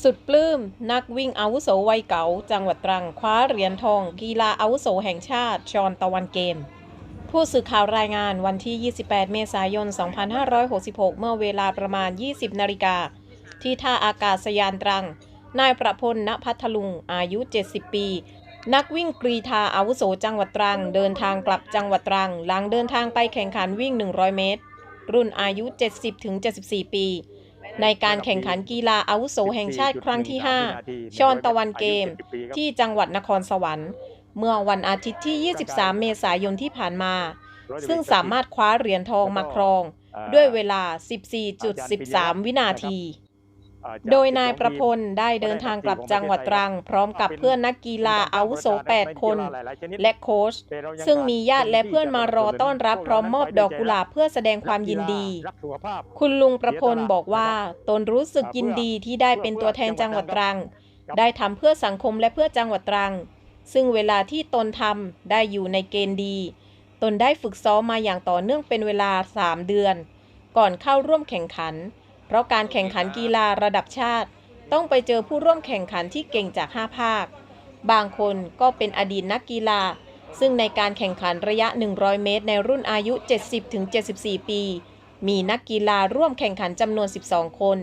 สุดปลื้ม นักวิ่งอาวุโสวัยเก๋า จังหวัดตรัง คว้าเหรียญทอง กีฬาอาวุโสแห่งชาติ ชอนตะวันเกม ผู้สื่อข่าวรายงานวันที่ 28 เมษายน 2566 เมื่อเวลาประมาณ 20 นาฬิกา ที่ท่าอากาศยานตรัง นายประพล ณพัทลุง อายุ 70 ปี นักวิ่งกรีธาอาวุโสจังหวัดตรัง เดินทางกลับจังหวัดตรัง หลังเดินทางไปแข่งขันวิ่ง 100 เมตร รุ่นอายุ 70-74 ปี ในการแข่งขันกีฬาอาวุโสแห่งชาติครั้งที่ 5 ชอนตะวันเกม ที่จังหวัดนครสวรรค์ เมื่อวันอาทิตย์ที่ 23 เมษายนที่ผ่านมา ซึ่งสามารถคว้าเหรียญทองมาครอง ด้วยเวลา 14.13 วินาที โดยนายประพลได้เดินทางกลับจังหวัดตรัง พร้อมกับเพื่อนนักกีฬาอาวุโส 8 คน และโค้ชซึ่งมีญาติและเพื่อนมารอต้อนรับพร้อมมอบดอกกุหลาบเพื่อแสดงความยินดี คุณลุงประพลบอกว่า ตนรู้สึกยินดีที่ได้เป็นตัวแทนจังหวัดตรัง ได้ทำเพื่อสังคมและเพื่อจังหวัดตรัง ซึ่งเวลาที่ตนทำได้อยู่ในเกณฑ์ดี ตนได้ฝึกซ้อมมาอย่างต่อเนื่องเป็นเวลา 3 เดือน ก่อนเข้าร่วมแข่งขัน เพราะการแข่งขันกีฬาระดับชาติ ต้องไปเจอผู้ร่วมแข่งขันที่เก่งจาก 5 ภาค บางคนก็เป็นอดีตนักกีฬา ซึ่งในการแข่งขันระยะ 100 เมตร ในรุ่นอายุ 70-74 ปี มีนักกีฬาร่วมแข่งขันจำนวน 12 คน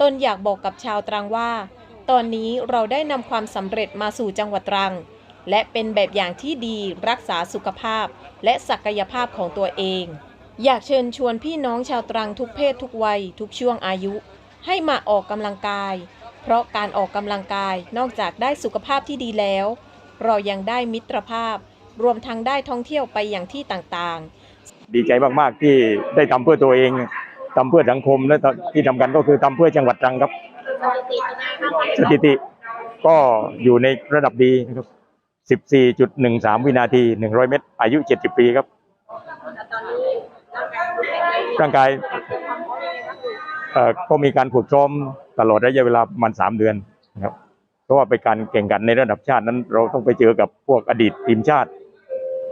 ตนอยากบอกกับชาวตรังว่า ตอนนี้เราได้นำความสำเร็จมาสู่จังหวัดตรัง และเป็นแบบอย่างที่ดีรักษาสุขภาพและศักยภาพของตัวเอง อยากเชิญชวนพี่น้องชาวตรังทุกเพศทุกวัย ทุกช่วงอายุ ให้มาออกกำลังกาย เพราะการออกกำลังกายนอกจากได้สุขภาพที่ดีแล้ว เรายังได้มิตรภาพ รวมทั้งได้ท่องเที่ยวไปอย่างที่ต่างๆ ดีใจมากๆที่ได้ทำเพื่อตัวเองทำเพื่อสังคมและที่ทำกันก็คือทำเพื่อจังหวัดตรังครับสถิติก็อยู่ในระดับดีนะครับ 14.13 วินาที 100 เมตร อายุ 70 ปีครับ ร่างกายก็มีการฝึกซ้อมตลอดระยะเวลาประมัน3เดือนนะครับ เพราะว่าเป็นการแข่งขันในระดับชาตินั้น เราต้องไปเจอกับพวกอดีตทีมชาติ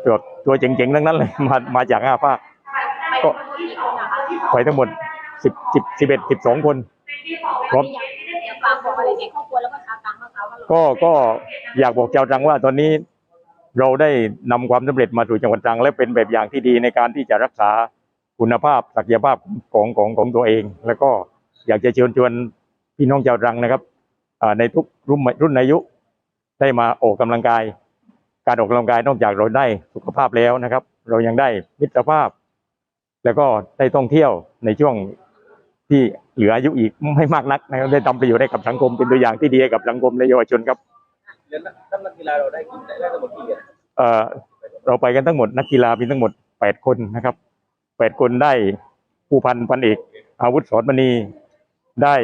ตัวตัวเจ๋งๆทั้งนั้นเลยมามาจากห้าภาคก็ไปทั้งหมดสิบสิบสิบเอ็ดสิบสองคนพร้อมฝากบอกอะไรแก่ครอบครัวแล้วก็ชาวต่างบ้างคะว่าเราก็ก็อยากบอกชาวตรังว่าตอนนี้เราได้นำความสำเร็จมาสู่จังหวัดตรังและเป็นแบบอย่างที่ดีในการที่จะรักษา คุณภาพศักยภาพของของของตัวเอง แล้วก็อยากจะเชิญชวนพี่น้องชาวตรังนะครับอ่าในทุกรุ่นรุ่นอายุได้มาออกกำลังกาย การออกกำลังกายนอกจากเราได้สุขภาพแล้วนะครับ เรายังได้มิตรภาพ แล้วก็ได้ท่องเที่ยวในช่วงที่เหลืออายุอีกไม่มากนักนะครับได้ทำประโยชน์ให้กับสังคมเป็นตัวอย่างที่ดีให้กับสังคมและเยาวชนครับเรียนนักนักกีฬาเราได้กี่ได้ทั้งหมดกี่เหรียญเอ่อเราไปกันทั้งหมดนักกีฬามีทั้งหมดแปดคนนะครับ แปดคนได้ผู้พันพันเอก อาวุธสอนมณีได้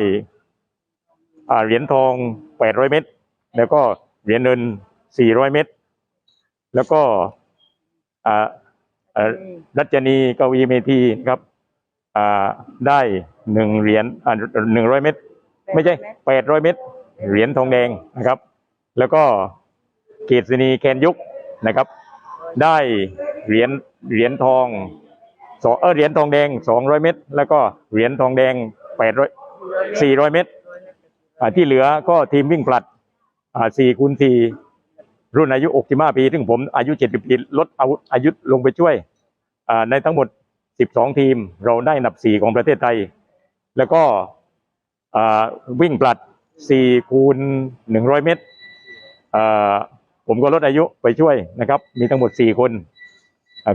เหรียญทองแปดร้อยเมตร แล้วก็เหรียญเงินสี่ร้อยเมตร แล้วก็รัชนีกวีเมธีครับได้หนึ่งเหรียญหนึ่งร้อยเมตร ไม่ใช่แปดร้อยเมตร เหรียญทองแดงนะครับ แล้วก็เกษณีแคนยุกนะครับ ได้เหรียญเหรียญทอง สองเออเหรียญทองแดงสองร้อยเมตรแล้วก็เหรียญทองแดงแปดร้อยสี่ร้อยเมตรที่เหลือก็ทีมวิ่งผลัดอ่าสี่คูณสี่รุ่นอายุอกสิบห้าปีซึ่งผมอายุเจ็ดสิบปีลดอาวุธอายุลงไปช่วยอ่าในทั้งหมดสิบสองทีมเราได้นับสี่ของประเทศไทย แล้วก็อ่าวิ่งผลัดสี่คูณหนึ่งร้อยเมตรอ่าผมก็ลดอายุไปช่วยนะครับ มีทั้งหมดสี่คน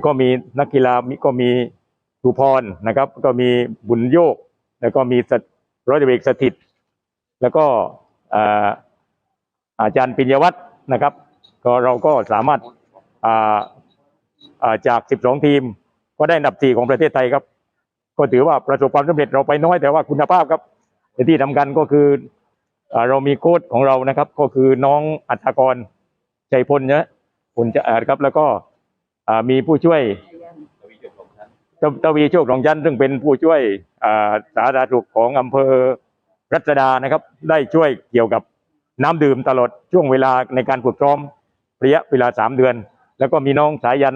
ก็มีนักกีฬามีก็มี สุพรนะครับ ก็มีบุญโยก แล้วก็มีร้อยตรวจเอกสถิต แล้วก็อาอาจารย์ปิญญวัฒน์นะครับ ก็เราก็สามารถอาอาจากสิบสองทีม ก็ได้อันดับสี่ของประเทศไทยครับ ก็ถือว่าประสบความสำเร็จเราไปน้อยแต่ว่าคุณภาพครับในที่ทำกันก็คือเรามีโค้ดของเรานะครับ ก็คือน้องอัฐกรใจพลเนี่ยพลจะอาดครับ แล้วก็มีผู้ช่วย ตตวีโชคของยันซึ่งเป็นผู้ช่วยสาธารณสุขของอำเภอรัชดานะครับ ได้ช่วยเกี่ยวกับน้ำดื่มตลอดช่วงเวลาในการฝึกซ้อมระยะเวลาสามเดือน แล้วก็มีน้องสายัน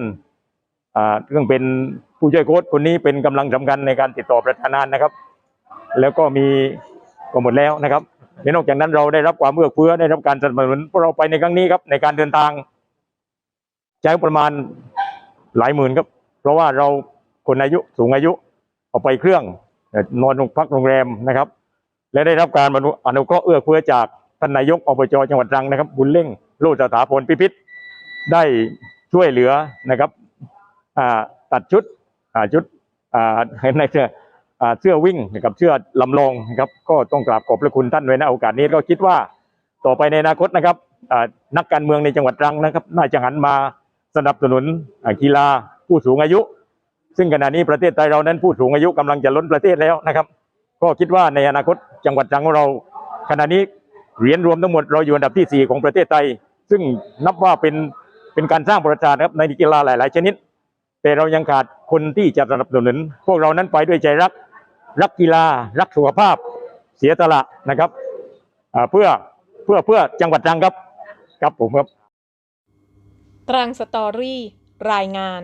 อ่าซึ่งเป็นผู้ช่วยโค้ดคนนี้เป็นกำลังสำคัญในการติดต่อประธานานนะครับ แล้วก็มีก็หมดแล้วนะครับและนอกจากนั้นเราได้รับความเอื้อเฟื้อได้รับการสนับสนุนพวกเราไปในครั้งนี้ครับในการเดินทางใช้ประมาณหลายหมื่นครับ เพราะว่าเรา คนอายุสูงอายุเอาไปเครื่องเอ่อนอนพักโรงแรมนะครับ และได้รับการอนุอนุเคราะห์เอื้อเฟื้อจากท่านนายกอบจจังหวัดตรังนะครับ บุญเล่งโลดสถาพลพิพิธได้ช่วยเหลือนะครับตัดชุดชุดในเสื้อเสื้อวิ่งนะครับเสื้อลำลองนะครับ ก็ต้องกราบขอบพระคุณท่านไว้นะโอกาสนี้ก็คิดว่าต่อไปในอนาคตนะครับนักการเมืองในจังหวัดตรังนะครับ น่าจะหันมาสนับสนุนกีฬาผู้สูงอายุ ซึ่งขณะนี้ประเทศไทยเรานั้นผู้สูงอายุกำลังจะล้นประเทศแล้วนะครับ ก็คิดว่าในอนาคตจังหวัดตรังของเรา ขณะนี้เหรียญรวมทั้งหมดเราอยู่อันดับที่สี่ของประเทศไทย ซึ่งนับว่าเป็นเป็นการสร้างประวัติศาสตร์นครับในกีฬาหลาย ๆ ชนิด แต่เรายังขาดคนที่จะสนับสนุนพวกเรานั้นไปด้วยใจรัก รักกีฬา รักสุขภาพ เสียสละนะครับเพื่อเพื่อเพื่อจังหวัดตรังครับ ครับผมครับ ตรังสตอรี่รายงาน